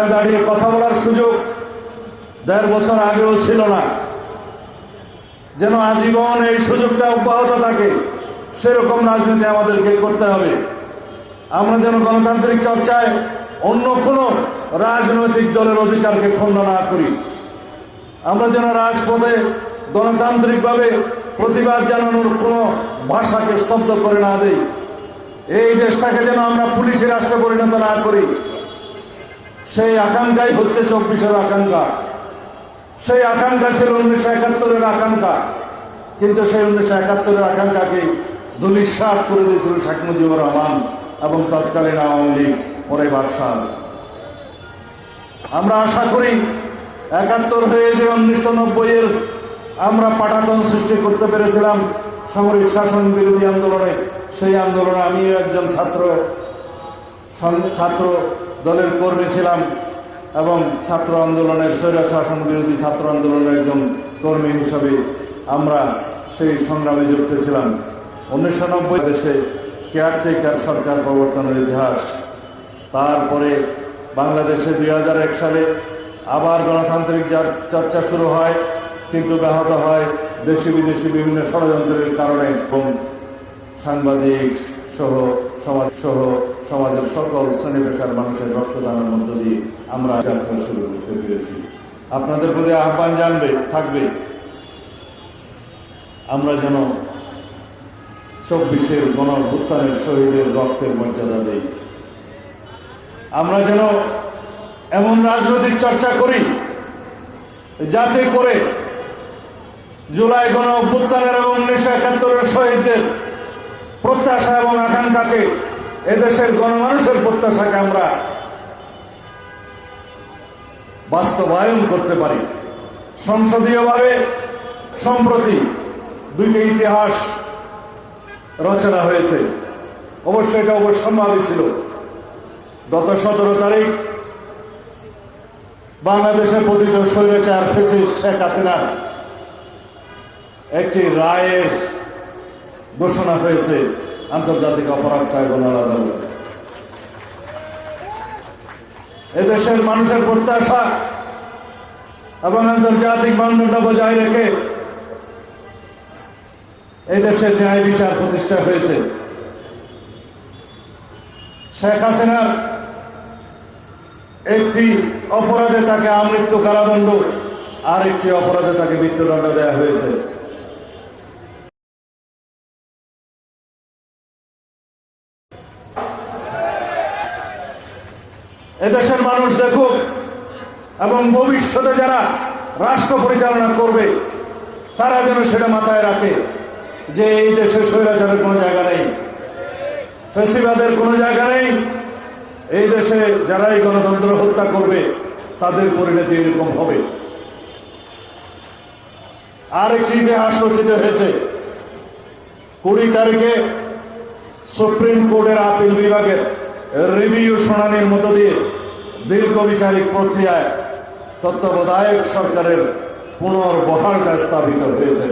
এখানে দাঁড়িয়ে কথা বলার সুযোগ দেড় বছর আগেও ছিল না। যেন আজীবন এই সুযোগটা অব্যাহত থাকে, সেরকম রাজনীতি আমাদেরকে করতে হবে। আমরা যেন গণতান্ত্রিক চর্চায় অন্য কোনো রাজনৈতিক দলের অধিকারকে খণ্ড না করি। আমরা যেন রাজপথে গণতান্ত্রিকভাবে প্রতিবাদ জানানোর কোনো ভাষাকে স্তব্ধ করে না দেই। এই দেশটাকে যেন আমরা পুলিশি রাষ্ট্রে পরিণত না করি। সেই আকাঙ্ক্ষাই হচ্ছে চব্বিশের আকাঙ্ক্ষা। সেই আকাঙ্ক্ষা ছিল উনিশশো একাত্তরের আকাঙ্ক্ষা। কিন্তু সেই উনিশশো একাত্তরের আকাঙ্ক্ষাকে দুলিশ্বাস করে দিয়েছিল শেখ মুজিবুর রহমান এবং তৎকালীন আওয়ামী লীগ, পরে বাদশাহ আমরা আশা করি একাত্তর হয়ে যে উনিশশো নব্বইয়ের আমরা পাঠাতন সৃষ্টি করতে পেরেছিলাম, সামরিক শাসন বিরোধী আন্দোলনে, সেই আন্দোলনে আমিও একজন ছাত্র ছাত্র দলের কর্মী ছিলাম এবং ছাত্র আন্দোলনের স্বৈরা শাসন বিরোধী ছাত্র আন্দোলনের একজন কর্মী হিসাবে আমরা সেই সংগ্রামে যুক্ত ছিলাম। উনিশশো নব্বই দেশে কেয়ারটেকার সরকার প্রবর্তনের ইতিহাস। তারপরে বাংলাদেশে দুই হাজার এক সালে আবার গণতান্ত্রিক চর্চা শুরু হয়, কিন্তু ব্যাহত হয় দেশি বিদেশি বিভিন্ন ষড়যন্ত্রের কারণে। এবং সাংবাদিক সহ, সমাজ সহ সমাজের সকল শ্রেণি পেশার মানুষের রক্তদানের মধ্য দিয়ে আমরা যাত্রা শুরু করতে পেরেছি। আপনাদের প্রতি আহ্বান জানবে, থাকবে। আমরা যেন চব্বিশের গণভুত্থানের শহীদের রক্তের মর্যাদা দেই। আমরা যেন এমন রাজনৈতিক চর্চা করি, যাতে করে জুলাই গণ অভ্যুত্থানের এবং উনিশশো একাত্তরের শহীদদের প্রত্যাশা এবং আকাঙ্ক্ষাকে এদেশের গণমানুষের প্রত্যাশাকে আমরা বাস্তবায়ন করতে পারি। সংসদীয়ভাবে সম্প্রতি দুইটি ইতিহাস রচনা হয়েছে। অবশ্যই এটা অবশ্যম্ভাবী ছিল। গত সতেরো তারিখ বাংলাদেশের পতিত স্বৈরাচার ফেসিস্ট শেখ হাসিনার একটি রায়ের ঘোষণা হয়েছে। আন্তর্জাতিক অপরাধ ট্রাইব্যুনাল আদালতে। এদেশের মানুষের প্রত্যাশা এবং আন্তর্জাতিক মানদণ্ড বজায় রেখে এই দেশের ন্যায় বিচার প্রতিষ্ঠা হয়েছে। শেখ হাসিনার একটি অপরাধে তাকে আমৃত্যু কারাদণ্ড আর একটি অপরাধে তাকে মৃত্যুদণ্ড দেওয়া হয়েছে। এদেশের মানুষ দেখুক এবং ভবিষ্যতে যারা রাষ্ট্র পরিচালনা করবে, তারা যেন সেটা মাথায় রাখে যে এই দেশে স্বৈরাচারের কোনো জায়গা নেই, ফেসিবাদের কোনো জায়গা নেই। এই দেশে যারাই গণতন্ত্র হত্যা করবে, তাদের পরিণতি এরকম হবে। আর একটি ইতিহাস রচিত হয়েছে। কুড়ি তারিখে সুপ্রিম কোর্টের আপিল বিভাগের রিভিউ শুনানির মধ্য দিয়ে দীর্ঘ বিচারিক প্রক্রিয়ায় তত্ত্বাবধায়ক সরকারের পুনর্বহালটা স্থাপিত হয়েছে।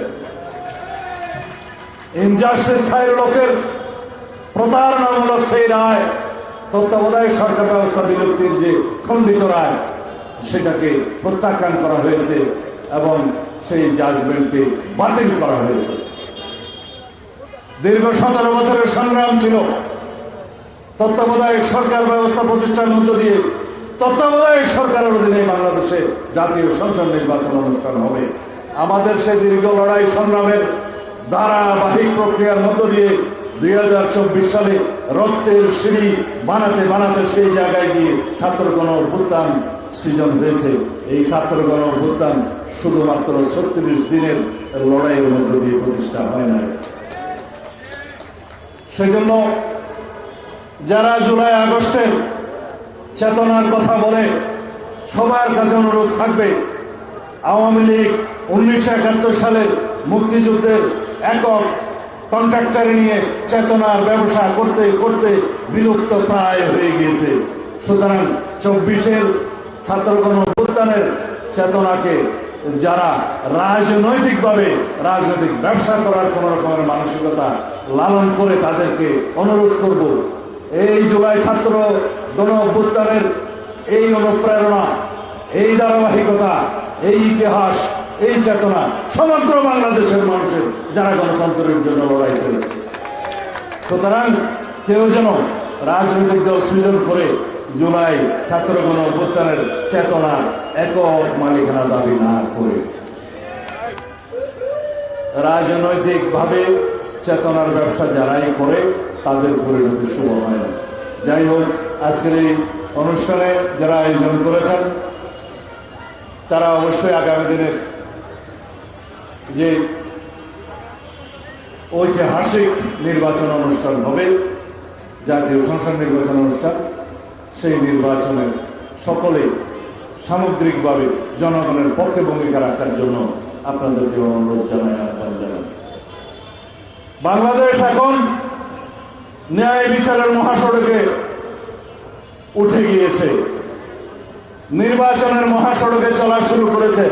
ইনজাস্টিস খায়ের লোকের প্রতারণামূলক সেই রায়, তত্ত্বাবধায়ক সরকার ব্যবস্থা বিলুপ্তির যে খণ্ডিত রায়, সেটাকে প্রত্যাখ্যান করা হয়েছে এবং সেই জাজমেন্টকে বাতিল করা হয়েছে। দীর্ঘ সতেরো বছরের সংগ্রাম ছিল। তত্ত্বাবধায়ক সরকার ব্যবস্থা প্রতিষ্ঠার মধ্য দিয়ে তত্ত্বাবধায়ক সরকারের অধীনে বাংলাদেশে জাতীয় সংসদ নির্বাচন অনুষ্ঠান হবে। আমাদের সেই দীর্ঘ লড়াই সংগ্রামের ধারাবাহিক প্রক্রিয়ার মধ্য দিয়ে দুই হাজার চব্বিশ সালে রক্তের সিঁড়ি বানাতে বানাতে সেই জায়গায় গিয়ে ছাত্রগণ অভ্যুত্থান সৃজন হয়েছে। এই ছাত্রগণ অভ্যুত্থান শুধুমাত্র ছত্রিশ দিনের লড়াইয়ের মধ্য দিয়ে প্রতিষ্ঠা হয় না সেজন্য যারা জুলাই আগস্টের চেতনার কথা বলে, সবার কাছে অনুরোধ থাকবে, আওয়ামী লীগ উনিশশো একাত্তর সালের মুক্তিযুদ্ধের একক কন্ট্রাক্টারে নিয়ে চেতনার ব্যবসা করতে করতে বিলুপ্ত প্রায় হয়ে গিয়েছে। সুতরাং চব্বিশের ছাত্রগণ অভ্যুত্থানের চেতনাকে যারা রাজনৈতিকভাবে রাজনৈতিক ব্যবসা করার কোন রকমের মানসিকতা লালন করে তাদেরকে অনুরোধ করব এই জুলাই ছাত্র গণ অভ্যুত্থানের এই অনুপ্রেরণা, এই ধারাবাহিকতা, এই ইতিহাস, এই চেতনা সমগ্র বাংলাদেশের মানুষের, যারা গণতন্ত্রের জন্য লড়াই করেছে সুতরাং কেউ যেন রাজনৈতিক দল সৃজন করে জুলাই ছাত্র গণ অভ্যুত্থানের চেতনা একক মালিকানা দাবি না করে। রাজনৈতিকভাবে চেতনার ব্যবসা যারাই করে তাদের পরিণতি শুভ হয় না। যাই হোক, আজকের এই অনুষ্ঠানে যারা আয়োজন করেছেন, তারা অবশ্যই আগামী দিনের যে ঐতিহাসিক নির্বাচন অনুষ্ঠান হবে, জাতীয় সংসদ নির্বাচন অনুষ্ঠান, সেই নির্বাচনে সকলে সামগ্রিকভাবে জনগণের পক্ষে ভূমিকা রাখার জন্য আপনাদেরকে অনুরোধ জানাই, আহ্বান জানাই। বাংলাদেশ এখন ন্যায় বিচারের মহাসড়কে উঠে গিয়েছে। নির্বাচনের মহাসড়কে চলা শুরু করেছে।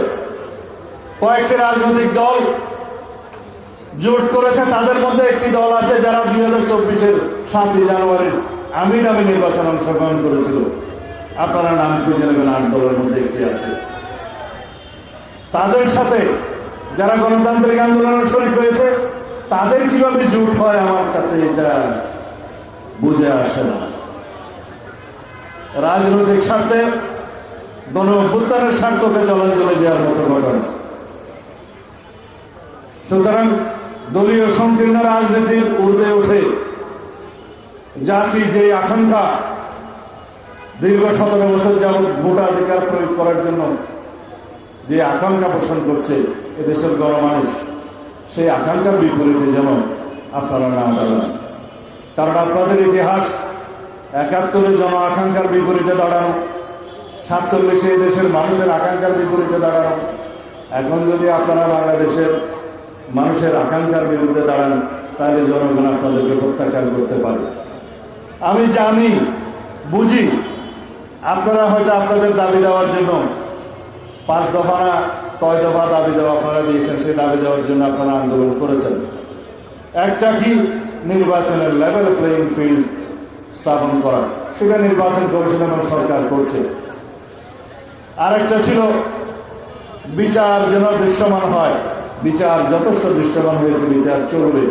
কয়েকটি রাজনৈতিক দল জোট করেছে। তাদের মধ্যে একটি দল আছে যারা দুই হাজার চব্বিশের সাতই জানুয়ারির আমি নামে নির্বাচন অংশগ্রহণ করেছিল। আপনারা নাম খুঁজে নেবেন? আট দলের মধ্যে একটি আছে। তাদের সাথে যারা গণতান্ত্রিক আন্দোলনের শরীর হয়েছে, তাদের কীভাবে জোট হয় আমার কাছে এটা বুঝে না। রাজনৈতিক স্বার্থে গণ অভ্যুত্থানের স্বার্থকে জলাঞ্জলি দেওয়ার মতো ঘটনা। সুতরাং দলীয় সংকীর্ণ রাজনীতির ঊর্ধ্বে উঠে জাতি যে আকাঙ্ক্ষা দীর্ঘ সতেরো বছর যাবৎ ভোটাধিকার প্রয়োগ করার জন্য যে আকাঙ্ক্ষা পোষণ করছে এদেশের গণমানুষ, সেই আকাঙ্ক্ষার বিপরীতে যেন আপনারা না দাঁড়ান। কারণ আপনাদের ইতিহাস একাত্তরে জন আকাঙ্ক্ষার বিপরীতে দাঁড়ানো, সাতচল্লিশে দেশের মানুষের আকাঙ্ক্ষার বিপরীতে দাঁড়ানো, এখন যদি আপনারা বাংলাদেশের মানুষের আকাঙ্ক্ষার বিরুদ্ধে দাঁড়ান, তাহলে জনগণ আপনাদেরকে প্রত্যাখ্যান করতে পারে। আমি জানি, বুঝি, আপনারা হয়তো আপনাদের দাবি দেওয়ার জন্য, পাঁচ দফা না, কয় দফা দাবি দেওয়া আপনারা দিয়েছেন, সেই দাবি দেওয়ার জন্য আপনারা আন্দোলন করেছেন। একটা কি নির্বাচনের লেভেল প্লেইং ফিল্ড স্থাপন করা। সেটা নির্বাচন কমিশন এবং সরকার করছে। আরেকটা ছিল, বিচার যেন দৃশ্যমান হয়। বিচার যথেষ্ট দৃশ্যমান হয়েছে, বিচার চলবে।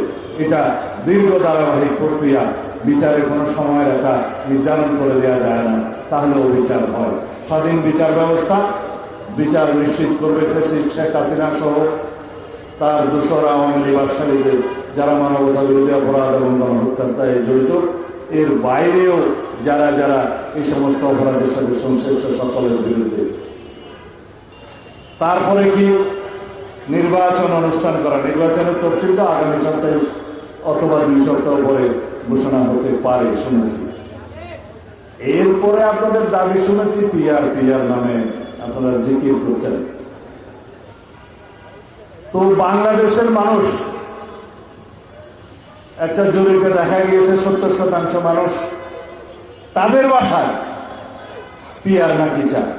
এটা দীর্ঘ ধারাবাহিক প্রক্রিয়া। বিচারে কোনো সময়ের রেখা নির্ধারণ করে দেওয়া যায় না। তাহলেও বিচার হয়। স্বাধীন বিচার ব্যবস্থা, বিচার নিশ্চিত করবে শেখ হাসিনা সহ তার দোসরা আওয়ামী লীগের যারা মানবতা বিরোধী অপরাধ এবং গণহত্যায় জড়িত, এর বাইরেও যারা যারা এই সমস্ত অপরাধের সাথে সংশ্লিষ্ট সকলের বিরুদ্ধে। তারপরে কি নির্বাচন অনুষ্ঠান করা? নির্বাচনের তফসিল তো আগামী সপ্তাহে অথবা দুই সপ্তাহ পরে ঘোষণা হতে পারে, শুনেছি। এরপরে আপনাদের দাবি শুনেছি, পিআর পিআর নামে আপনারা জিকির করছেন। তো বাংলাদেশের মানুষ একটা জরিপে দেখা গিয়েছে সত্তর শতাংশ মানুষ তাদের বাসায় পিয়ার নাকি চায়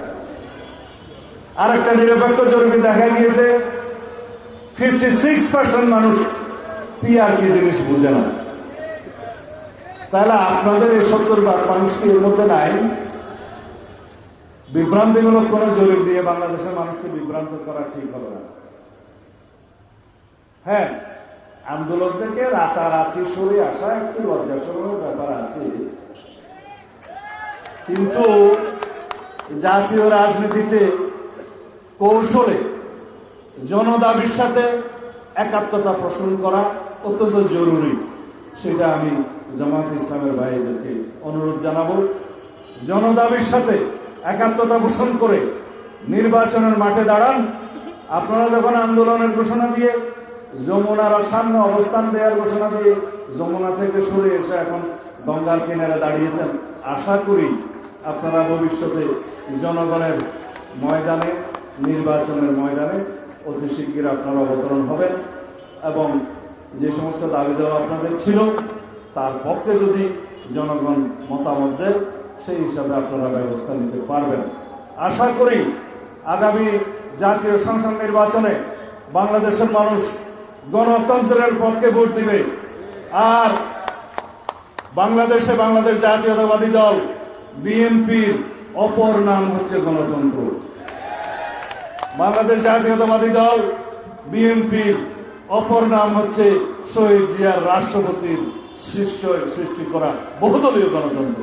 আর একটা নিরপেক্ষ জরিপে দেখা গিয়েছে ফিফটি সিক্স পার্সেন্ট মানুষ পিয়ার কি জিনিস বুঝে না। তাহলে আপনাদের এই সত্তর ভাগ মানুষ কি এর মধ্যে নাই। বিভ্রান্তিমূলক কোন জরিপ দিয়ে বাংলাদেশের মানুষকে বিভ্রান্ত করা ঠিক হবে না। হ্যাঁ আন্দোলন থেকে রাতারাতি সরে আসা একটু লজ্জাসরণের ব্যাপার আছে। কিন্তু জাতীয় রাজনীতিতে কৌশলে জনদাবির সাথে একাত্মতা পোষণ করা অত্যন্ত জরুরি। সেটা আমি জামাত ইসলামের ভাইদেরকে অনুরোধ জানাব। জনদাবির সাথে একাত্মতা পোষণ করে নির্বাচনের মাঠে দাঁড়ান। আপনারা যখন আন্দোলনের ঘোষণা দিয়ে যমুনার সামনে অবস্থান দেওয়ার ঘোষণা দিয়ে যমুনা থেকে সরে এসে এখন গঙ্গার কিনারে দাঁড়িয়েছেন। আশা করি আপনারা ভবিষ্যতে জনগণের ময়দানে, নির্বাচনের ময়দানে অতি শিগগির আপনারা অবতরণ হবেন এবং যে সমস্ত দাবি দেওয়া আপনাদের ছিল, তার পক্ষে যদি জনগণ মতামত দেয়, সেই হিসাবে আপনারা ব্যবস্থা নিতে পারবেন। আশা করি আগামী জাতীয় সংসদ নির্বাচনে বাংলাদেশের মানুষ গণতন্ত্রের পক্ষে ভোট দিবে। আর বাংলাদেশে বাংলাদেশ জাতীয়তাবাদী দল, বিএনপির অপর নাম হচ্ছে গণতন্ত্র। বাংলাদেশ জাতীয়তাবাদী দল, বিএনপির অপর নাম হচ্ছে শহীদ জিয়ার রাষ্ট্রপতির সৃষ্ট, সৃষ্টি করা বহুদলীয় গণতন্ত্র।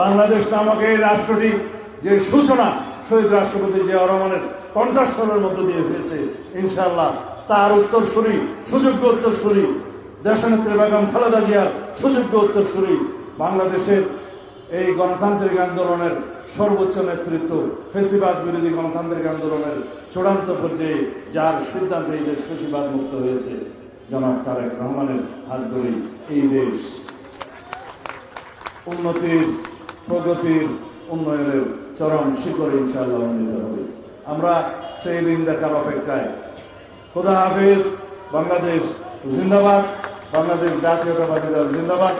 বাংলাদেশ নামক এই রাষ্ট্রটি যে সূচনা শহীদ রাষ্ট্রপতি জিয়া রহমানের কণ্ঠস্বরের মধ্য দিয়ে হয়েছে, ইনশাআল্লাহ তার উত্তর উত্তরসূরি, সুযোগ্য উত্তর উত্তরসূরি। দেশনেত্রী বেগম খালেদা জিয়ার সুযোগ্য উত্তর উত্তরসূরি। বাংলাদেশের এই গণতান্ত্রিক আন্দোলনের সর্বোচ্চ নেতৃত্ব, ফেসিবাদ বিরোধী গণতান্ত্রিক আন্দোলনের চূড়ান্ত পর্যায়ে যার সিদ্ধান্তে এই দেশ ফেসিবাদ মুক্ত হয়েছে। জনাব তারেক রহমানের হাত ধরেই এই দেশ উন্নতির, প্রগতির উন্নয়নের চরম শিখরে ইনশাআল্লাহ উন্নীত হবে। আমরা সেই দিন দেখার অপেক্ষায় খোদা হাফিজ বাংলাদেশ জিন্দাবাদ বাংলাদেশ জাতীয়তাবাদী দল জিন্দাবাদ